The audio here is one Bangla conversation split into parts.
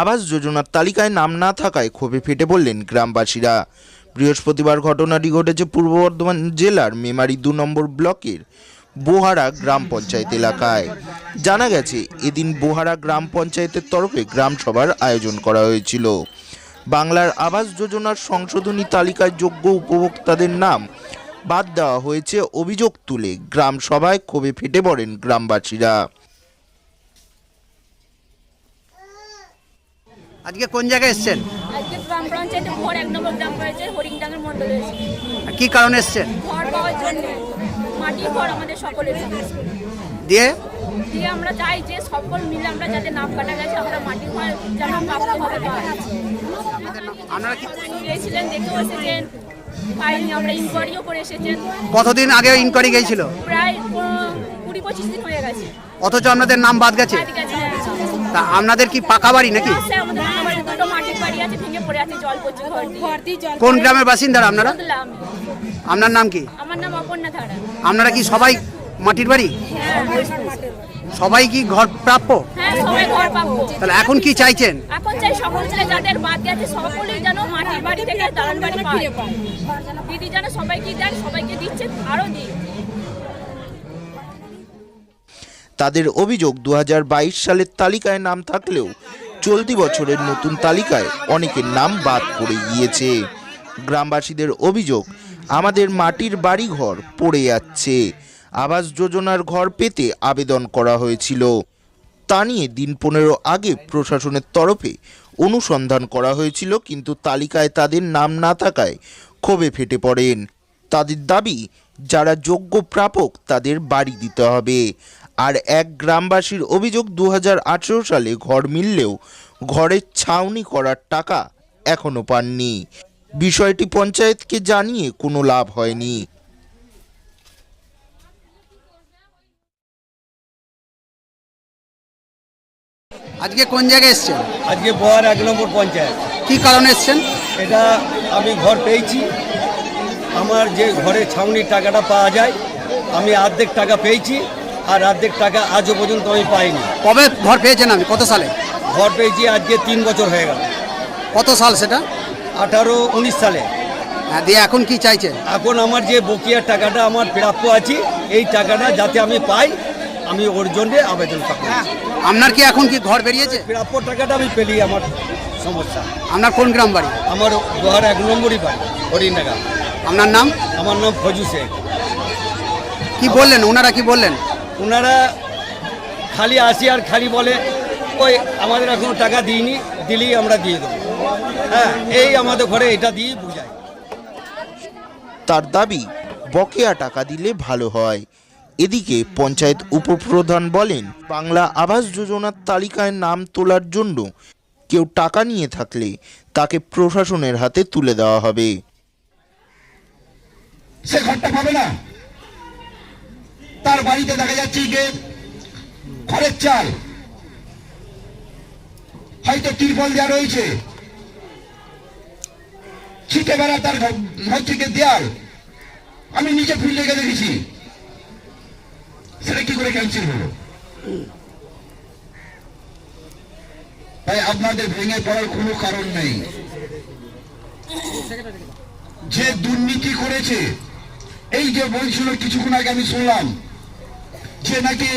আবাস যোজনার তালিকায় নাম না থাকায় ক্ষোভে ফেটে পড়লেন গ্রামবাসীরা। বৃহস্পতিবার ঘটনাটি ঘটেছে পূর্ব বর্ধমান জেলার মেমারি দু নম্বর ব্লকের বোহারা গ্রাম পঞ্চায়েত এলাকায়। জানা গেছে, এদিন বোহারা গ্রাম পঞ্চায়েতের তরফে গ্রাম সভার আয়োজন করা হয়েছিল। বাংলার আবাস যোজনার সংশোধনী তালিকায় যোগ্য উপভোক্তাদের নাম বাদ দেওয়া হয়েছে অভিযোগ তুলে গ্রাম সভায় ক্ষোভে ফেটে পড়েন গ্রামবাসীরা। আজকে কোন জায়গায় এসছেন? আজকে গ্রাম পঞ্চায়েতে ঘর এক নম্বর গ্রাম পঞ্চায়েত হরিংডাঙ্গের মন্ডলে এসেছি। কি কারণে এসছেন? ঘর পাওয়ার জন্য। মাটির ঘর আমাদের সকলের দিয়ে? দিয়ে আমরা চাই যে সকল মিলে আমরা যাতে নাম কাটা গেছে আমরা মাটির ঘর যেন আপনারা কি গিয়েছিলেন দেখেও এসেছেন। পাইনি আমরা ইনকোয়ারিও করে এসেছেন। কতদিন আগে ইনকোয়ারি গিয়েছিল প্রায় কুড়ি পঁচিশ দিন হয়ে গেছে। অথচ আপনাদের নাম বাদ গেছে? আমাদের। তা আপনাদের কি পাকা বাড়ি নাকি? কোন গ্রামের বাসিন্দারা আপনারা? আপনার নাম কি? আমার নাম অপর্ণা ধারা। আপনারা কি সবাই মাটির বাড়ি? সবাই কি ঘর প্রাপ্য? হ্যাঁ সবাই ঘর পাবো তাহলে এখন কি চাইছেন? এখন চাই সকল ছেলে যাদের বাদ গেছে সকলেই যেন মাটির বাড়ি থেকে দালান বাড়ি পায়। দিদি যেন সবাইকে দেন সবাইকে দিচ্ছে আরও দিই তাদের অভিযোগ দু হাজার বাইশ সালের তালিকায় নাম থাকলেও চলতি বছরের নতুন তালিকায় অনেকের নাম বাদ পড়ে গিয়েছে। গ্রামবাসীদের অভিযোগ, আমাদের মাটির বাড়ি ঘর পড়ে যাচ্ছে। আবাস যোজনার ঘর পেতে আবেদন করা হয়েছিল। তা নিয়ে দিন পনেরো আগে প্রশাসনের তরফে অনুসন্ধান করা হয়েছিল, কিন্তু তালিকায় তাদের নাম না থাকায় ক্ষোভে ফেটে পড়েন। তাদের দাবি, যারা যোগ্য প্রাপক তাদের বাড়ি দিতে হবে। আর এক গ্রামবাসীর অভিযোগ দু হাজার আঠারো সালে ঘর মিললেও ঘরের ছাউনি করার টাকা এখনও পাননি। বিষয়টি পঞ্চায়েতকে জানিয়ে কোনো লাভ হয়নি। আজকে কোন জায়গায় এসছেন? আজকে বোয়ার এক নম্বর পঞ্চায়েত। কি কারণে এসছেন? এটা আমি ঘর পেয়েছি। আমার যে ঘরের ছাউনির টাকাটা পাওয়া যায় আমি অর্ধেক টাকা পেয়েছি। আর অর্ধেক টাকা আজও পর্যন্ত আমি পাইনি। কবে ঘর পেয়েছেন আমি কত সালে? ঘর পেয়েছি আজকে তিন বছর হয়ে গেল। কত সাল সেটা? আঠারো উনিশ সালে। হ্যাঁ দিয়ে এখন কি চাইছেন? এখন আমার যে বকিয়ার টাকাটা আমার প্রাপ্য আছে এই টাকাটা যাতে আমি পাই আমি ওর জন্যে আবেদন করব। আপনার কি এখন কি ঘর বেরিয়েছে? প্রাপ্য টাকাটা আমি পেলি আমার সমস্যা। আপনার কোন গ্রাম বাড়ি? আমার বোয়ার এক নম্বরই পাই হরিণাগা। আপনার নাম? আমার নাম ফজু শেখ। কি বললেন? ওনারা কি বললেন? ওনারা খালি আসি আর খালি বলে ওই আমাদের এখনও টাকা দিইনি দিলেই আমরা দিয়ে দেবো। হ্যাঁ এই আমাদের ঘরে এটা দিয়ে বুঝাই তার দাবি বকেয়া টাকা দিলে ভালো হয়। এদিকে পঞ্চায়েত উপপ্রধান বলেন বাংলা আবাস যোজনার তালিকায় নাম তোলার জন্য কেউ টাকা নিয়ে থাকলে তাকে প্রশাসনের হাতে তুলে দেওয়া হবে। সে ঘরটা পাবে না। তার বাড়িতে দেখা যাচ্ছে যে ঘরের চাল, হয়তো তিরপল দেওয়া রয়েছে। ছিটে বেড়া তার থেকে দেয়াল। আমি নিচে ফিল্ডে গিয়ে দেখেছি। সেটা কি করে ক্যান্সেল হলো? তাই আপনাদের ভেঙে পড়ার কোনো কারণ নেই। যে দুর্নীতি করেছে, এই যে বলছিল, কিছুক্ষণ আগে আমি শুনলাম যে নাকি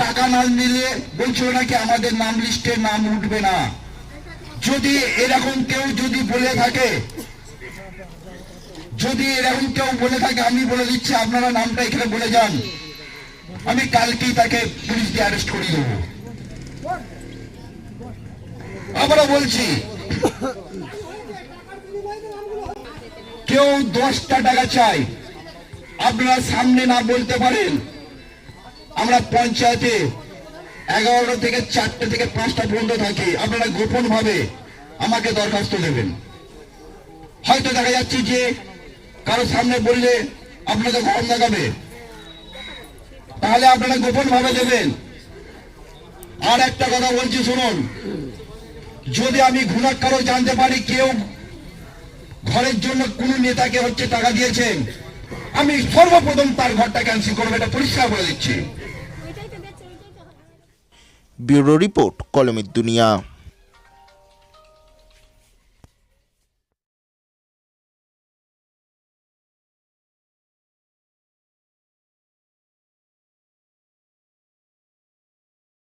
টাকা না নিলে বলছিল নাকি আমাদের নাম লিস্টে নাম উঠবে না। যদি এরকম কেউ যদি বলে থাকে, যদি এরকম কেউ বলে থাকে, আমি বলে দিচ্ছি, আপনারা নামটা এখানে বলে যান। আমি কালকেই তাকে পুলিশ দিয়ে অ্যারেস্ট করে দেবো। আবারও বলছি, কেউ দশটা টাকা চাই। আপনারা সামনে না বলতে পারেন আমরা পঞ্চায়েতে এগারোটা থেকে চারটে থেকে পাঁচটা পর্যন্ত থাকি। আপনারা গোপন ভাবে আমাকে দরখাস্ত দেবেন। হয়তো দেখা যাচ্ছে যে কারও সামনে বললে আপনাকে গরম দেখাবে তাহলে আপনারা গোপন ভাবে দেবেন। আর একটা কথা বলছি, শুনুন। যদি আমি ঘুণাক্ষরও জানতে পারি, কেউ ঘরের জন্য কোন নেতাকে হচ্ছে টাকা দিয়েছেন আমি সর্বপ্রথম তার ঘরটা ক্যান্সেল করব এটা পরিষ্কার করে দিচ্ছি। ব্যুরো রিপোর্ট কলমের দুনিয়া।